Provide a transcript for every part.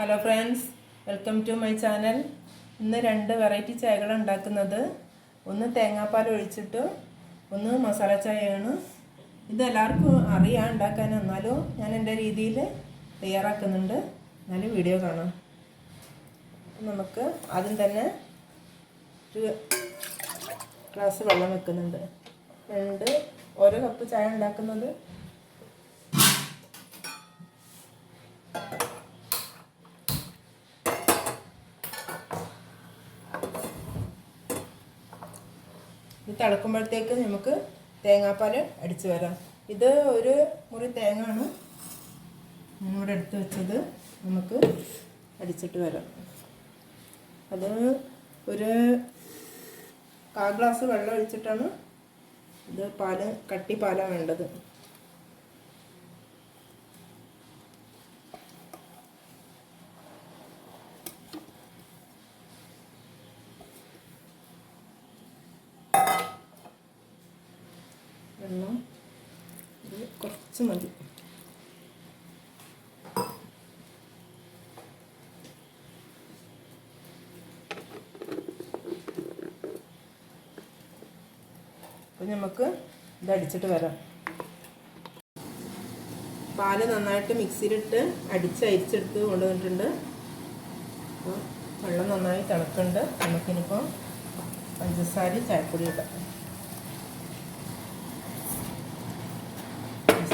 Hello friends welcome to my channel ഇന്ന് രണ്ട് variety ചായകൾ ഉണ്ടാക്കുന്നത്. ഒന്ന് തേങ്ങാപ്പാൽ ഒഴിച്ചിട്ട് ഒന്ന് മസാല ചായയാണ്. ഇത് എല്ലാവർക്കും അറിയാം ഉണ്ടാക്കാൻ. എന്നാലും ഞാൻ എന്റെ രീതിയിൽ തയ്യാറാക്കുന്നുണ്ട്. എന്നാലും വീഡിയോ കാണാം. നമുക്ക് ആദ്യം തന്നെ ഒരു ഗ്ലാസ് വെള്ളം വെക്കുന്നുണ്ട്. രണ്ട് ഓരോ കപ്പ് ചായ ഉണ്ടാക്കുന്നത് ഇത് തിളക്കുമ്പോഴത്തേക്ക് നമുക്ക് തേങ്ങാപ്പാൽ അടിച്ച് വരാം. ഇത് ഒരു മുറി തേങ്ങ ആണ് ഞാനിവിടെ എടുത്ത് വെച്ചത്. നമുക്ക് അടിച്ചിട്ട് വരാം. അത് ഒരു കാ ഗ്ലാസ് വെള്ളം ഒഴിച്ചിട്ടാണ് ഇത് പാൽ കട്ടി പാലാണ് വേണ്ടത്. വെള്ളം കുറച്ച് മതി. അപ്പം നമുക്ക് ഇത് അടിച്ചിട്ട് വരാം. പാൽ നന്നായിട്ട് മിക്സിയിലിട്ട് അടിച്ച് അരിച്ചെടുത്ത് കൊണ്ടുവന്നിട്ടുണ്ട്. അപ്പോൾ വെള്ളം നന്നായി തിളക്കുന്നുണ്ട് നമുക്കിനിപ്പോൾ പഞ്ചസാര ചായപ്പൊടി ഇടാം.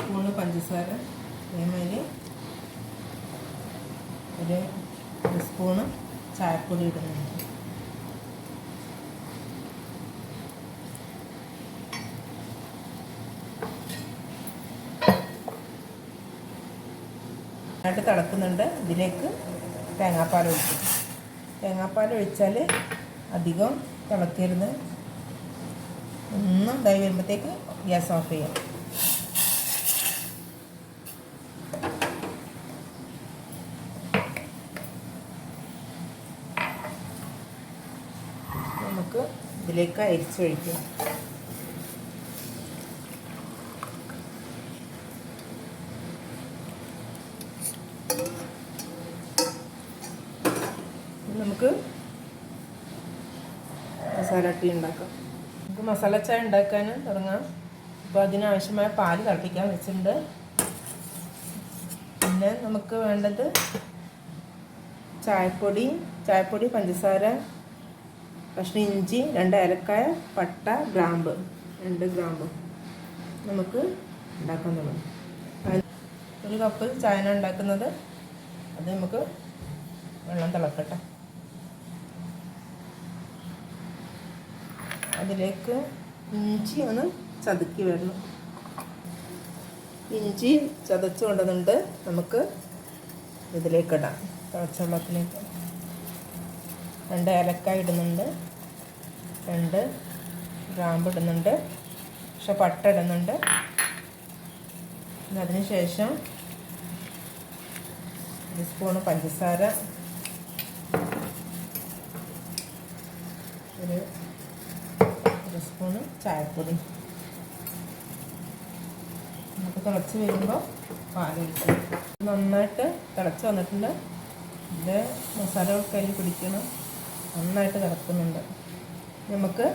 സ്പൂണ് പഞ്ചസാര അതേമാതിരി ഒരു ഒരു സ്പൂണ് ചായപ്പൊടി ഇടുന്നുണ്ട്. നന്നായിട്ട് തിളക്കുന്നുണ്ട്. ഇതിലേക്ക് തേങ്ങാപ്പാൽ ഒഴിക്കും. തേങ്ങാപ്പാൽ ഒഴിച്ചാൽ അധികം തിളക്കരുത്. ഒന്നും ഇതായി വരുമ്പോഴത്തേക്ക് ഗ്യാസ് ഓഫ് ചെയ്യാം. നമുക്ക് ഇതിലേക്ക് അരിച്ചൊഴിക്കാം നമുക്ക് മസാല ടീ ഉണ്ടാക്കാം. നമുക്ക് മസാല ചായ ഉണ്ടാക്കാൻ തുടങ്ങാം. അപ്പോൾ അതിനാവശ്യമായ പാൽ തിളപ്പിക്കാൻ വെച്ചിട്ടുണ്ട്. പിന്നെ നമുക്ക് വേണ്ടത് ചായപ്പൊടി ചായപ്പൊടി പഞ്ചസാര കഷ്ണം ഇഞ്ചി രണ്ട് ഏലക്കായ പട്ട ഗ്രാമ്പ്. രണ്ട് ഗ്രാമ്പ് നമുക്ക് ഉണ്ടാക്കാൻ തുടങ്ങും ഒരു കപ്പ് ചായന ഉണ്ടാക്കുന്നത്. അത് നമുക്ക് വെള്ളം തിളക്കട്ടെ. അതിലേക്ക് ഇഞ്ചി ഒന്ന് ചതുക്കി വരണം. ഇഞ്ചി ചതച്ച് കൊണ്ടുവന്നിട്ട് നമുക്ക് ഇതിലേക്ക് ഇടാം. തിളച്ച വെള്ളത്തിലേക്ക്. രണ്ട് ഏലക്ക ഇടുന്നുണ്ട്. രണ്ട് ഗ്രാമ്പ് ഇടുന്നുണ്ട്. പക്ഷെ പട്ട ഇടുന്നുണ്ട്. അതിന് ശേഷം ഒരു സ്പൂണ് പഞ്ചസാര ഒരു ഒരു സ്പൂണ് ചായപ്പൊടി. നമുക്ക് തിളച്ച് വരുമ്പോൾ പാലൊഴിക്കണം നന്നായിട്ട് തിളച്ച് വന്നിട്ടുണ്ട്. ഇത് മസാല കയ്യിൽ പിടിക്കണം. നന്നായിട്ട് കിടക്കുന്നുണ്ട് നമുക്ക്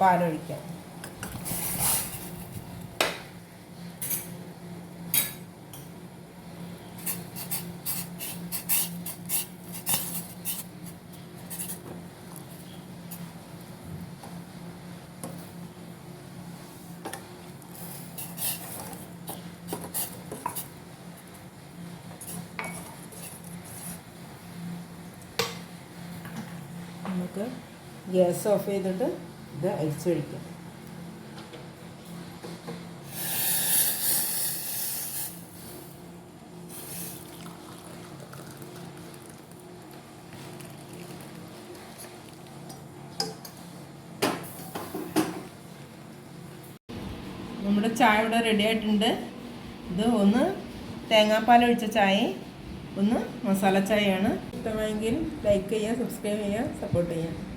പാലൊഴിക്കാം. നമുക്ക് ഗ്യാസ് ഓഫ് ചെയ്തിട്ട് ഇത് അരിച്ചൊഴിക്കാം നമ്മുടെ ചായ ഇവിടെ റെഡി ആയിട്ടുണ്ട്. ഇത് ഒന്ന് തേങ്ങാപ്പാൽ ഒഴിച്ച ചായ ഒന്ന് മസാല ചായയാണ്. ഇഷ്ടമായെങ്കിൽ ലൈക്ക് ചെയ്യുക സബ്സ്ക്രൈബ് ചെയ്യുക സപ്പോർട്ട് ചെയ്യുക.